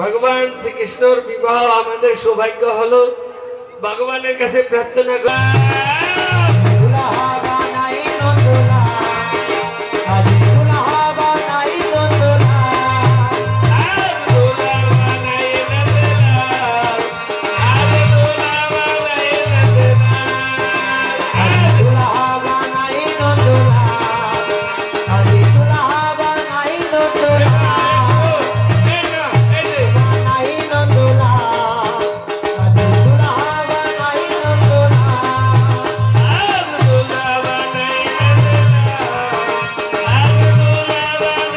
ভগবান শ্রীকৃষ্ণর বিবাহ আমাদের সৌভাগ্য হলো। ভগবানের কাছে প্রার্থনা করা।